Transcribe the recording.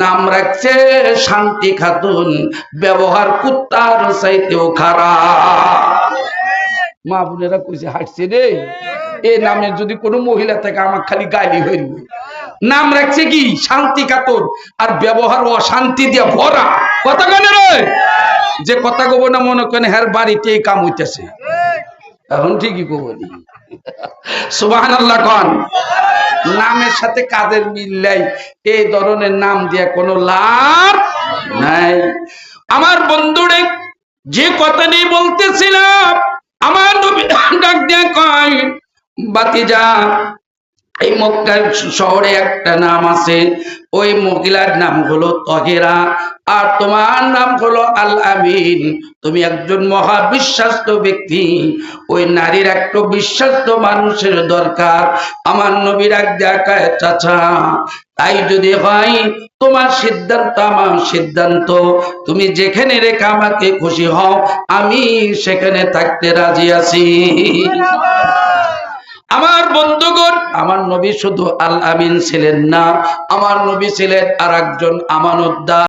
নাম রাখছে শান্তি খাতুন। ব্যবহার কুত্তার চাইতেও খারাপ। মা বোনেরা কইছে, হাঁটছে রে। এই নামের যদি কোনো মহিলা থাকে আমার খালি গালি হইল। নাম রাখছে কি? শান্তি কাতর আর ব্যবহার অশান্তি দিয়ে ভরা। কথা কেন রে। যে কথা কব না মনে করেন হ্যার বাড়িতেই কাম হইতেছে। এখন ঠিকই কবনি সুবাহান আল্লাহ কন। নামের সাথে কাদের মিল নাই? এই ধরনের নাম দিয়ে কোনো লাভ নাই। আমার বন্ধুরে যে কথা নিয়ে বলতেছিলাম, আমার ডাক দিয়ে কয় বাতিজা এই মক্কার শহরে একটা নাম আছে, ওই মহিলার নাম হলো তহেরা। আর তোমার নাম হলো আল আমিন। তুমি একজন মহা বিশ্বাস্ত ব্যক্তি। ওই নারীর একটা বিশ্বাস্ত মানুষের দরকার। আমার নবীর এক দেখায়, চাচা, তাই যদি হয়, তোমার সিদ্ধান্ত আমার সিদ্ধান্ত। তুমি যেখানে রেখে আমাকে খুশি হও, আমি সেখানে থাকতে রাজি আছি। আমার নবী শুধু আল আমিন ছিলেন না আমার নবী ছিলেন আর একজন আমানতদার।